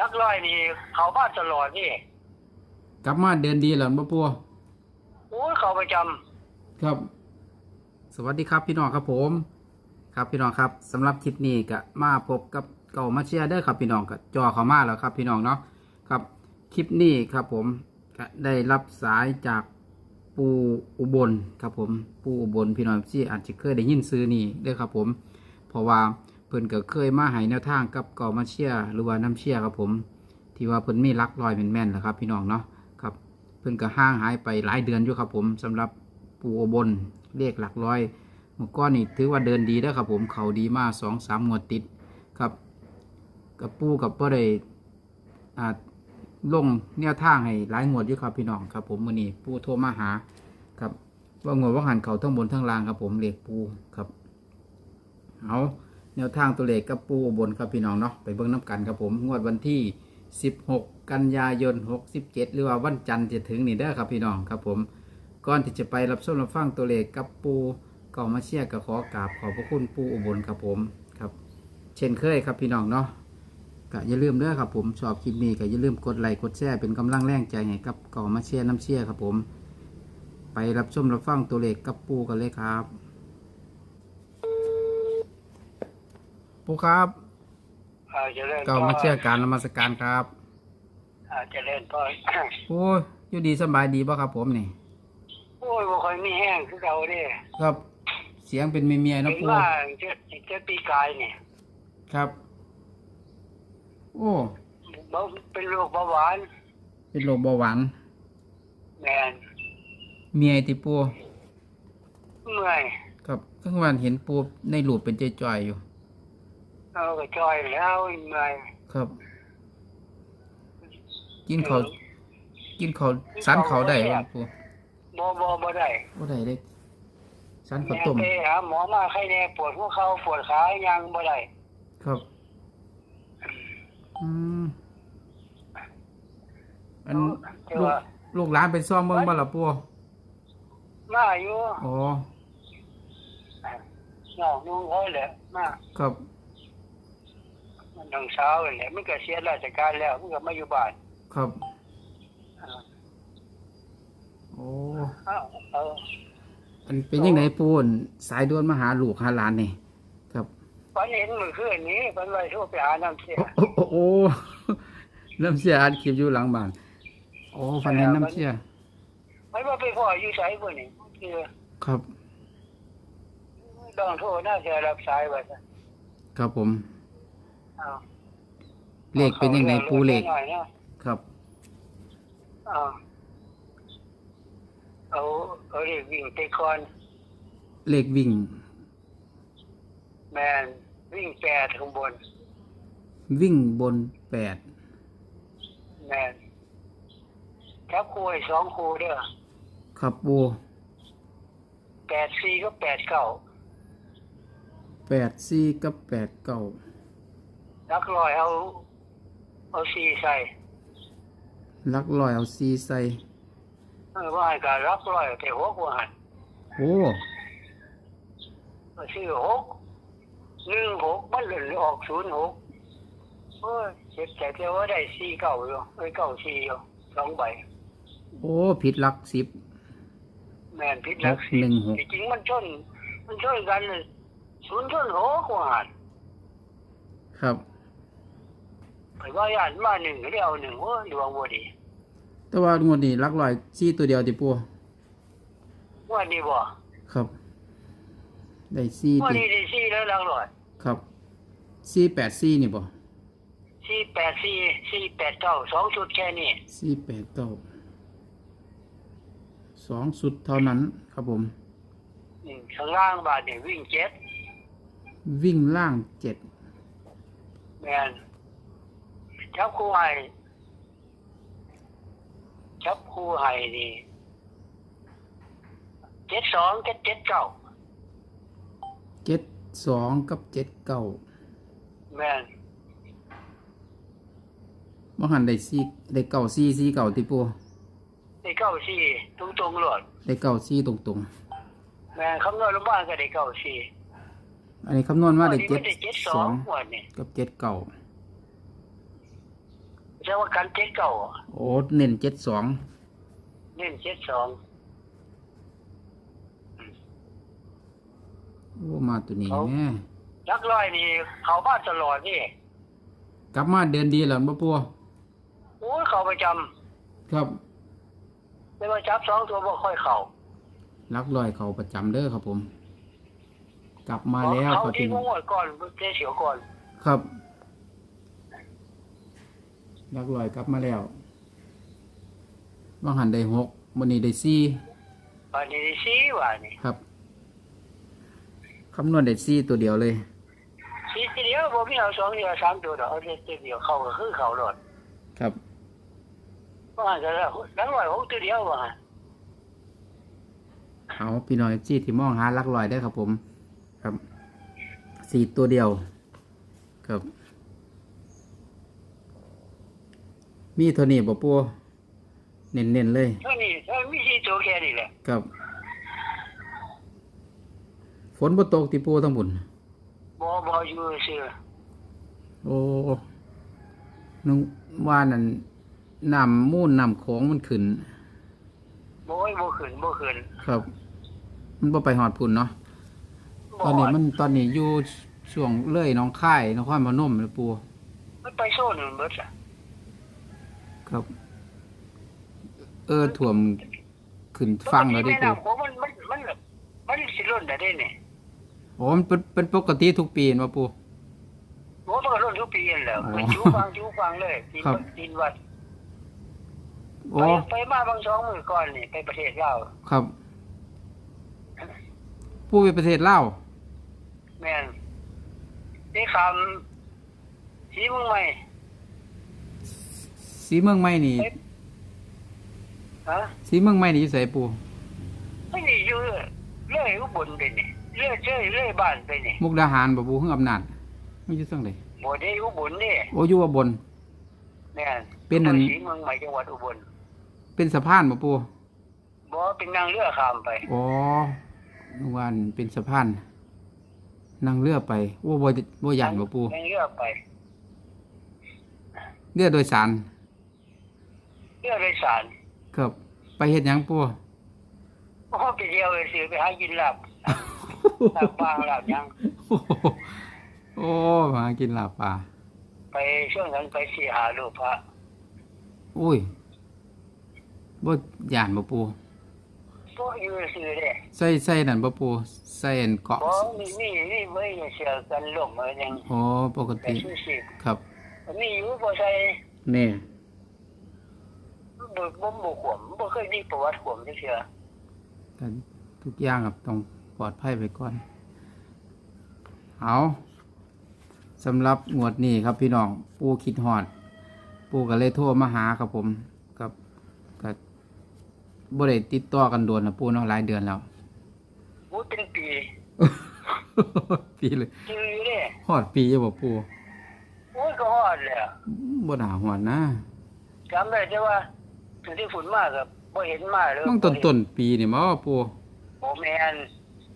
ลักร้อยนี่ เขามาตลอดนี่ กลับมาเดือนดีแล้วบ่ปูโอ้ยเขาประจำ ครับ สวัสดีครับพี่น้องครับผม ครับพี่น้องครับสำหรับคลิปนี้ก็มาพบกับเก่ามาเชียร์เด้อครับพี่น้องก็จอเข้ามาแล้วครับ พี่น้องเนาะครับคลิปนี้ครับผมก็ได้รับสายจากปูอุบลครับผม ปูอุบลพี่น้องที่อาจจะเคยได้ยินซื้อนี่เด้อครับผม เพราะว่า เพิ่นก็เคยมาให้แนวทางกับเก่ามาเชียหรือว่าน้ำเชียครับผม ที่ว่าเพิ่นมีรักรอยเป็นแม่นแหละครับ พี่น้องเนาะครับ เพิ่นก็ห่างหายไปหลายเดือนอยู่ครับผมสำหรับปูอบลเลขหลักร้อยเมื่อก้อนนี่ถือว่าเดินดีแล้วครับผมเขาดีมากสองสามงวดติดครับกับปูกับบ่ได้อ่าลงแนวทางให้หลายงวดอยู่ครับพี่น้องครับ ผมมื้อนี้ปูโทรมาหาครับว่างวดว่าหันเขาทั้งบนทั้งล่างครับผมเลขปูครับเอา แนวทางตัวเลขกับปูอุบนครับพี่น้องเนาะไปเบิ่งน้ำกันครับผมงวดวันที่ 16 กันยายน 67 หรือว่าวันจันทร์จะถึงนี่เด้อครับพี่น้องครับผมก่อนที่จะไปรับชมรับฟังตัวเลขกับปูก่ามาเชียร์ก็ขอกราบขอบพระคุณปูอุบลครับผมครับ เช่นเคยครับพี่น้องเนาะก็อย่าลืมเด้อครับผมชอบคลิปนี้ก็อย่าลืมกดไลค์กดแชร์เป็นกำลังแรงใจให้กับก่ามาเชียร์น้ำเชียร์ครับผม ไปรับชมรับฟังตัวเลขกับปูกันเลยครับ ปูครับเอ่อเจะเล่นเก่ามาเชียร์การนมัสการครับจะเล่นพ่อโอ้ยอยู่ดีสบายดีป่ะครับผมนี่โอ้ยบ่ค่อยมีแห้งคือเก่าเด้ครับ เสียงเป็นเมียๆถึนะงปูว่าเจ็ดเจ็ดปีกายนี่ครับ โอ้บ่เป็นโรคเบาหวาน เป็นโรคเบาหวานแม่นเมียติปูเมื่อยครับข้างวันเห็นปูในรูปเป็นจ่อยๆอยู่ เอาก็จอยแล้วเมื่อยครับ กินเขาวกินเขาวสันเขาวได้บ่ปูบ่บ่บ่ได้บ่ได้เลยสันข้าวแม่ต้มไปหาหมอมาไข้แน่ปวดหัวเข่าปวดขายังบ่ได้ครับ อืมอันแต่ลูกว่าลูกหลานไปซ่อมเบิ่งบ่ล่ะปูมาอยู่อ๋อ น้องนุ่งเขาแหละมา ครับมั นน้องสาวแหละมันก็เสียราชการแล้วมันก็มาอยู่บ้านครับอ่าโอ้เอาเอาอันเป็นยังไงปูนสายด่วนมาหาลูกหาหลานนี่ครับฝันเห็นมื้อคืนนี้เพิ่นว่าโทรไปหาน้ำเสียโอ้โอ้โอ้น้ำเสียอัดคลิปอยู่หลังบ้านโอ้ฟันเห็นน้ำเสียมันว่าไปพ่ออยู่ไสบ่นี่คือครับต้องโทรน่าจะรับสายว่าซั่นครับผม เอาเลขเป็นยังไงปูเลขหน่อยเนาะครับ เอาเอาเอาเลขวิ่งไปก่อนเลขวิ่ง แม่นวิ่งแปดข้างบน วิ่งบนแปดแม่นครับครูให้สองครูเด้อครับปูแปดสี่ก็แปดเก้าแปดสี่กับแปดเก้า ลักลอยเอา เอาสี่ใส่ลักลอยเอาซีใส่เออว่าให้การลักลอยแต่หกว่าหันโอ้เอาชื่อหกหนึ่งหกมันเลยออกศูนย์หกโอ้ยเจ็บใจแต่ว่าได้สี่เก้าอยู่ไอ้ยเก้าสี่อยู่สองใบโอ้ผิดหลักสิบแม่นพิษลักหกหนึ่งหกที่จริงมันชน มันชนกันเลยศูนย์ชนหกว่าหันครับ ไปว่าย่านมาหนึ่งก็ได้เอาหนึ่งโอ้ยดวงบ่ดีแต่ว่างวดนี้ลักลอยซีตัวเดียวติปูว่าดีบ่ครับ ได้ซีว่าติดีได้สี่แล้วลักลอยครับซีแปดซีนี่บ่สี่แปดสี่สี่แปดเก้าสองชุดแค่นี้ซีแปดเก้าสองสุดเท่านั้นครับผม อืมข้างล่างบาทนี่วิ่งเจ็ดวิ่งล่างเจ็ดแมน จับคู่ให้จับคู่ให้นี่เจ็ดสองเจ็ดเจ็ดเก้าเจ็ดสองกับเจ็ดเก้าแมนบ่หันได้ซีได้เก้าซีซีเก้าติปูได้เก้าสี่ตรงตรงๆหลดได้เก้าซีตรงแมนคำนวณลงบ้านก็ได้เก้าสี่ๆอันนี้คำนวณว่าได้วันนี้เจ็มัดนได้เจ็ดสสอองงวันนี้กับเจ็ดเก้า ใช่ว่ากันเจ็ดเก่าอะโอ้เน้นเจ็ดสองเน้นเจ็ดสองโอ้มาตัวนี้แม่นักร้อยนี่ เขาบ้านตลอดนี่ กลับมาเดินดีแล้วบ่ปัวโอ้ยเขาประจำครับไม่ว่าจับสองตัวบ่ค่อยเข้าลักลอยเขาประจำเด้อครับผม กลับมาแล้วเขาครับที่พี่งวดก่อนเจ๊เสียวก่อน ครับ ลักลอยกลับมาแล้วบางหันได้หกวันนี้ได้สี่วันนี้ซีว่านี่ครับคำนวณได้สี่ตัวเดียวเลยซีทีเดียวบ่มีเอาสองเดียวสามตัวดอกเอาเจ็ดเดียวเข้าก็คือเข้าโลดครับว่าจะแล้วนักร้อยหกตัวเดียวว่าเอาพี่น้อยจี้ที่มองหาลักลอยได้อครับผม ครับสี่ตัวเดียวครับ มีเท่านี้บ่ปัวเน้นๆเลย เท่านี้เท่ามีสี่ตัวแค่นี้แหละครับ ฝนบ่ตกที่ปูทั้งบุญบ่บ่อยู่ซื่อโอ้นึกว่านั่นน้ำมูลน้ำโขงมันขึ้น บ่ยบ่ขึ้นบ่ขึ้นครับ มันบ่ไปหอดพุ่นเนาะบ่ตอนนี้มันตอนนี้อยู่ช่วงเลื่อยหน้องค่ายนครพนมเลยปู มันไปโซนนึงเบิดอะ ครับ เออถ่วมขึ้นฟังแล้วได้แม่ปูน้ำโขงมัน มัน มันมันสิล้นได้เด้นี่โอ้มันเป็นเป็นปกติทุกปีเนาะปูโอ้มันก็ล้นทุกปีนั่นแหละอ๋อมันจูฟังจูฟังเลยกินครับกินวัดโอ้ไปไปมาบางสองมื้อก่อนนี่ไปประเทศลาวครับปูไปประเทศลาวแม่นได้คำสีเมึงใหม่ สีเมืองใหม่นี่ฮะสีเมืองใหม่นี่อยู่ไสปูไม่ได้อยู่เรื่อยอุบลไปนี่เรื่อยเจ้ยเรื่อยบ้านไปนี่มุกดาหารบ่ปูเฮืออำนาจไม่อยู่จังไดบ่ได้อุบลนี่โอ้อยู่ว่าบนแม่นเป็นอันสีเมืองใหม่จังหวัดอุบลเป็นสะพานบ่ปูบ่เป็นนางเรือข้ามไปอ๋อนึกว่าอันเป็นสะพานนั่งเรือไปโอ้บ่บ่ย่านบ่ปูนางเรือไปเรือโดยสาร เรือโดยสารครับไปเฮ็ดหยังปูโอ้ไปเที่ยวไปซื้อไปหากินลาบลาบบางลาบหยังโอ้โหโอ้มากินลาบปลาไปช่วงนั้นไปสี่หาลูกพระอุ้ยบ่ย่านบ่ปูบ่อยู่ซื้อเด้ใส่ใส่นั่นบ่ปูใส่อันเกาะบ่มีมีมีไว้เสียกันล่มอะไรหยังอ๋อปกแต่ติ ชื่อสิครับมีอยู่บ่ใส่นี่ บ่บ่บ่ขวมบ่เคยมีประวัติขวมจักเทื่อแต่ทุกอย่างครับต้องปลอดภัยไปก่อน เอาสำหรับงวดนี้ครับพี่น้อง ปูคิดฮอด ปูก็เลยโทรมาหาครับผมกับกับบ่ได้ติดต่อกันโดนนะปูเนาะหลายเดือนแล้วโอ้เป็นปีปีเลยชื่ออยู่เด้ฮอดปีจะบอกปูโอ้ยก็ฮอดแล้วบ่น่าฮอดนะจำได้แต่ว่า ถึงที่ฝุ่นมากก็บ่เห็นมาเลยต้องต้นต้นปีนี่มาว่าปูบ่แม่น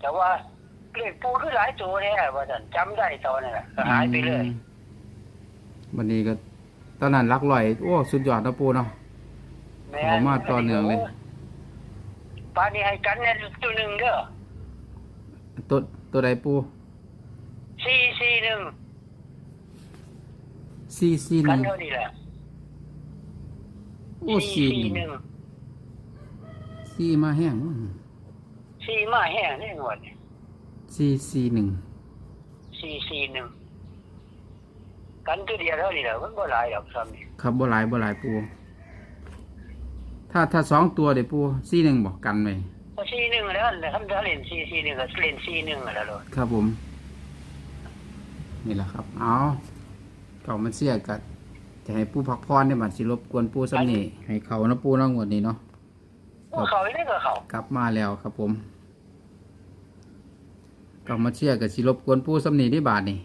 แต่ว่าเลขปูคือหลายตัวแท้ว่าซั่นจำได้ตอนนั้นน่ะก็หายไปเลยอืมวันนี้ก็ ตอนนั้นรักลอยโอ้สุดยอดนะปูเนาะแม่ออกมาต่อเนื่องเลยปานนี้ให้กันเนี่ยตัวหนึงเด้อตัวตัวใดปู441ซีซีหกันึ่นงเท่านี้แหละ โอ้ซีหนึ่ง441ซีมาแห้งสี่มาแห้งนี่งวดนี่ซีซีหนึ่ง441กันตัวเดียวเท่านี้แหละมันบ่หลายดอกซ้ำนี่ครับบ่หลายบ่หลายปูถ้าถ้าสองตัวเดี๋ยวปูซีหนึ่งบอกกันไว้ก็41แล้วนะคำถ้าเล่น441ก็เล่น41แล้วโลดครับผม นี่แหละครับ เอาเก่ามันเสียกัด จะให้ปูพักพรได้บัดสิรบกวนปูสักนี่ให้เขานะปูเน้องวดนี้เนาะโอ้เขานี่ก็เขากลับมาแล้วครับผมกลับมาเชียร์กับสิรบกวนปูสำนีที่บาทนี่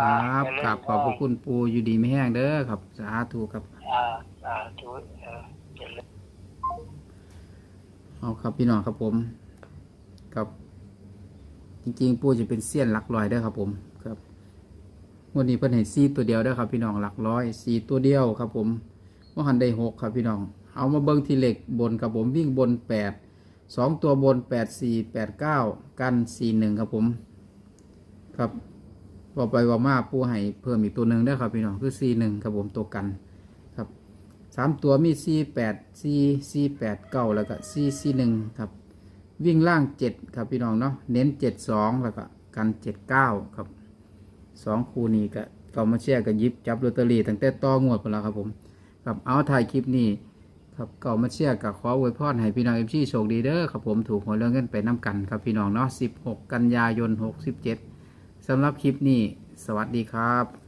อ่าครับเจญกราบขอบพระคุณปูอยู่ดีไม่แห้งเด้อครับสาธุครับอ่าอ่าถูกเออเจริญเอาครับพี่น้องครับผมครับจริงๆปูจะเป็นเสี้ยนหลักลอยเด้อครับผมครับ วันนี้เพิ่นให้ซีตัวเดียวเด้ครับพี่น้องหลักร้อยซีตัวเดียวครับผมว่าหันได้หกครับพี่น้อง เอามาเบิ่งที่เหล็กบนครับผมวิ่งบนแปดสองตัวบนแปดสี่แปดเก้ากันสี่หนึ่งครับผม ครับบอไปว่ามาปูให้เพิ่มอีกตัวหนึ่งเด้ครับพี่น้องคือสี่หนึ่งครับผมตัวกันครับสามตัวมีสี่แปดสี่สี่แปดเก้าแล้วก็สี่สี่หนึ่งครับ วิ่งล่างเจ็ดครับพี่น้องเนาะเน้นเจ็ดสองแล้วก็กันเจ็ดเก้าครับ สองคู่นี้ก็เก่ามาแชร์กับยิบจับลอตเตอรี่ตั้งแต่ต่องวดไปแล้วครับผมครับเอาถ่ายคลิปนี้ครับก็มาเชียร์กับขออวยพรให้พี่น้องเอ็มซีโชคดีเด้อครับผมถูกหวยเรื่องเงินไปน้ำกันครับพี่น้องเนาะ16 กันยายน 67สำหรับคลิปนี้ สวัสดีครับ